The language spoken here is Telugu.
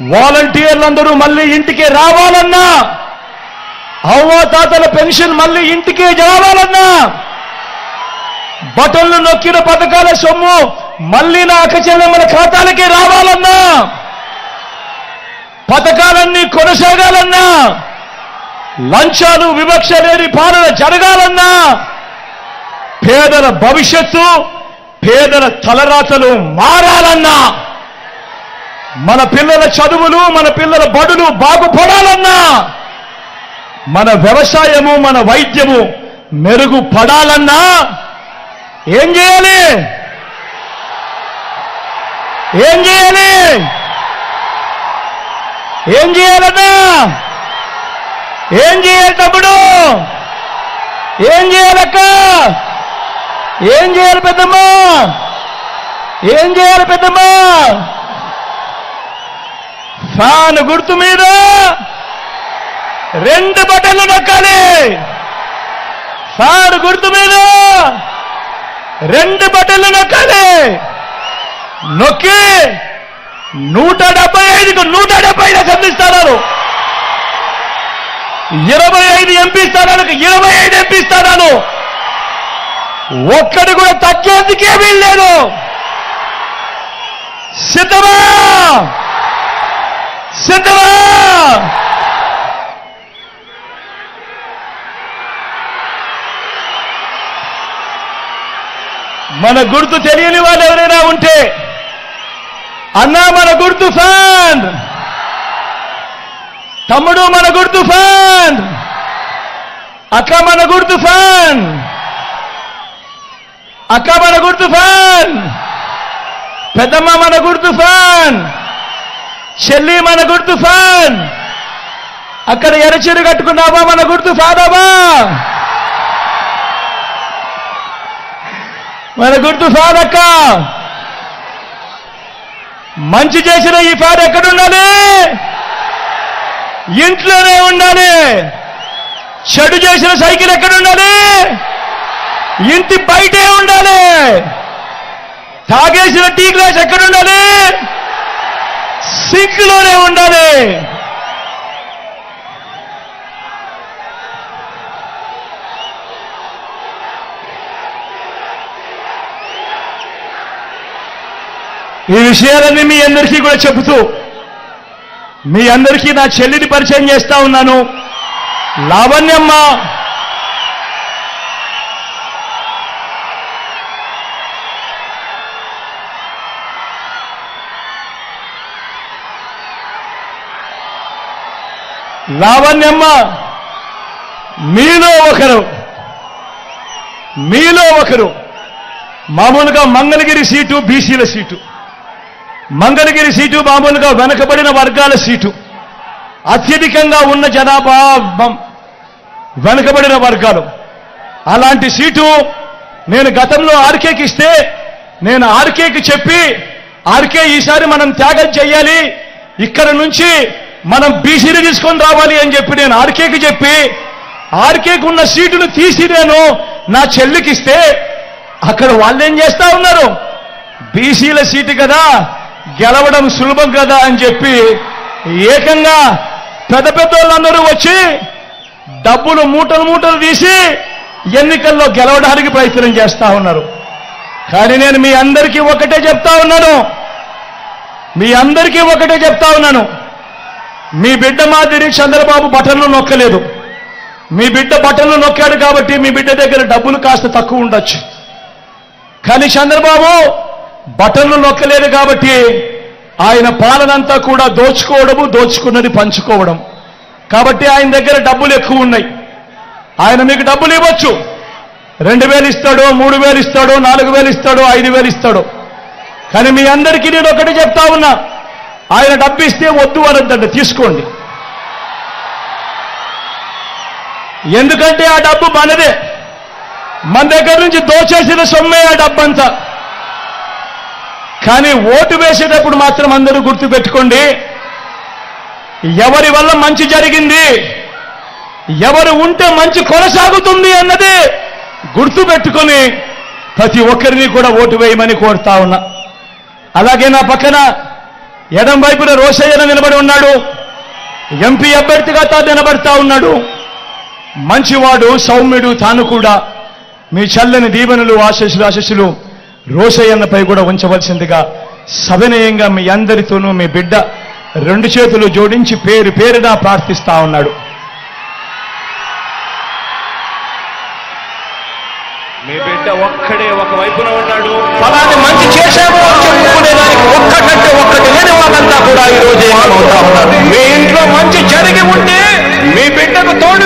వాలంటీర్లందరూ మళ్ళీ ఇంటికి రావాలన్నా అవ్వాతాతల పెన్షన్ మళ్ళీ ఇంటికే రావాలన్నా బటన్లు నొక్కిన పథకాల సొమ్ము మళ్ళీ నా అక్కచెల్లెమ్మల ఖాతాలకే రావాలన్నా పథకాలన్నీ కొనసాగాలన్నా లంచాలు వివక్ష లేని పాలన జరగాలన్నా పేదల భవిష్యత్తు పేదల తలరాతలు మారాలన్నా. మన పిల్లల చదువులు మన పిల్లల బడులు బాగుపడాలన్నా మన వ్యవసాయము మన వైద్యము మెరుగుపడాలన్నా ఏం చేయాలి? ఏం చేయాలి? ఏం చేయాలన్నా? ఏం చేయాలి తమ్ముడు? ఏం చేయాలక్క ఏం చేయాలి పెద్దమ్మా? ఏం చేయాలి పెద్దమ్మా? ఫ్యాన్ గుర్తు మీద రెండు బటన్లు నొక్కాలి. ఫ్యాన్ గుర్తు మీద రెండు బటన్లు నొక్కాలి. నొక్కి నూట డెబ్బై ఐదుకు నూట డెబ్బై ఐదు అసెంబ్లీ స్థానాలు. ఇరవై ఐదు ఎంపీ స్థానాలకు ఇరవై ఐదు ఎంపీ స్థానాలు. ఒక్కడు కూడా తగ్గేందుకేమీ లేదు. సిద్ధమా? సిద్ధమా? మన గుర్తు తెలియని వాళ్ళు ఎవరైనా ఉంటే అన్నా మన గుర్తు ఫ్యాన్. తమ్ముడు మన గుర్తు ఫ్యాన్. అక్క మన గుర్తు ఫ్యాన్. అక్క మన గుర్తు ఫ్యాన్. పెద్దమ్మ మన గుర్తు ఫ్యాన్. చెల్లి మన గుర్తు ఫ్యాన్. అక్కడ ఎరచీరు కట్టుకున్నావా మన గుర్తు ఫ్యానవా మన గుర్తు ఫ్యాన్ అక్క. మంచి చేసిన ఈ ఫ్యాన్ ఎక్కడుండాలి? ఇంట్లోనే ఉండాలి. చెడు చేసిన సైకిల్ ఎక్కడ ఉండాలి ఇంటి బయటే ఉండాలి. తాగేసిన టీ గ్లాస్ ఎక్కడ సింక్లోనే లోనే ఉండాలి. ఈ విషయాలన్నీ మీ అందరికీ కూడా చెబుతూ మీ అందరికీ నా చెల్లిని పరిచయం చేస్తా ఉన్నాను. లావణ్యమ్మ లావణ్యమ్మ మీలో ఒకరు. మీలో ఒకరు. మామూలుగా మంగళగిరి సీటు బీసీల సీటు. మంగళగిరి సీటు మామూలుగా వెనకబడిన వర్గాల సీటు. అత్యధికంగా ఉన్న జనాభా వెనుకబడిన వెనకబడిన వర్గాలు. అలాంటి సీటు నేను గతంలో ఆర్కేకి ఇస్తే నేను ఆర్కేకి చెప్పి ఆర్కే ఈసారి మనం త్యాగం చేయాలి ఇక్కడ నుంచి మనం బీసీని తీసుకొని రావాలి అని చెప్పి నేను ఆర్కేకి చెప్పి ఆర్కేకి ఉన్న సీటును తీసి నేను నా చెల్లికి ఇస్తే అక్కడ వాళ్ళేం చేస్తా ఉన్నారు? బీసీల సీటు కదా గెలవడం సులభం కదా అని చెప్పి ఏకంగా పెద్ద పెద్ద వాళ్ళందరూ వచ్చి డబ్బులు మూటలు మూటలు తీసి ఎన్నికల్లో గెలవడానికి ప్రయత్నం చేస్తా ఉన్నారు. కానీ నేను మీ అందరికీ ఒకటే చెప్తా ఉన్నాను. మీ అందరికీ ఒకటే చెప్తా ఉన్నాను. మీ బిడ్డ మాదిరి చంద్రబాబు బటన్లు నొక్కలేదు. మీ బిడ్డ బటన్లు నొక్కాడు కాబట్టి మీ బిడ్డ దగ్గర డబ్బులు కాస్త తక్కువ ఉండొచ్చు. కానీ చంద్రబాబు బటన్లు నొక్కలేదు కాబట్టి ఆయన పాలనంతా కూడా దోచుకోవడము దోచుకున్నది పంచుకోవడం. కాబట్టి ఆయన దగ్గర డబ్బులు ఎక్కువ ఉన్నాయి. ఆయన మీకు డబ్బులు ఇవ్వచ్చు. రెండు వేలు ఇస్తాడు మూడు వేలు ఇస్తాడు నాలుగు వేలు ఇస్తాడు ఐదు వేలు ఇస్తాడు. కానీ మీ అందరికీ నేను ఒకటి చెప్తా ఉన్నా. ఆయన డబ్బిస్తే వద్దు అనొద్దండి తీసుకోండి. ఎందుకంటే ఆ డబ్బు మనదే. మన దగ్గర నుంచి దోచేసిన సొమ్మే ఆ డబ్బంతా. కానీ ఓటు వేసేటప్పుడు మాత్రం అందరూ గుర్తు పెట్టుకోండి ఎవరి వల్ల మంచి జరిగింది ఎవరు ఉంటే మంచి కొనసాగుతుంది అన్నది గుర్తు పెట్టుకొని ప్రతి ఒక్కరిని కూడా ఓటు వేయమని కోరుతా ఉన్నా. అలాగే నా పక్కన ఎడం వైపున రోషయ్యన నిలబడి ఉన్నాడు. ఎంపీ అభ్యర్థిగా తాను నిలబడతా ఉన్నాడు. మంచివాడు సౌమ్యుడు తాను కూడా. మీ చల్లని దీవెనలు ఆశస్సులు ఆశస్సులు రోషయ్యన్నపై కూడా ఉంచవలసిందిగా సవినయంగా మీ అందరితోనూ మీ బిడ్డ రెండు చేతులు జోడించి పేరు పేరున ప్రార్థిస్తా ఉన్నాడు. మీ బిడ్డ ఒక్కడే ఒక వైపున ఉన్నాడు. ఫలానా ఒక్కటంటే ఒక్కటి లేని వాళ్ళంతా కూడా ఈ రోజు ఏమవుతా మీ ఇంట్లో మంచి జరిగి ఉంటే మీ బిడ్డకు తోడుగా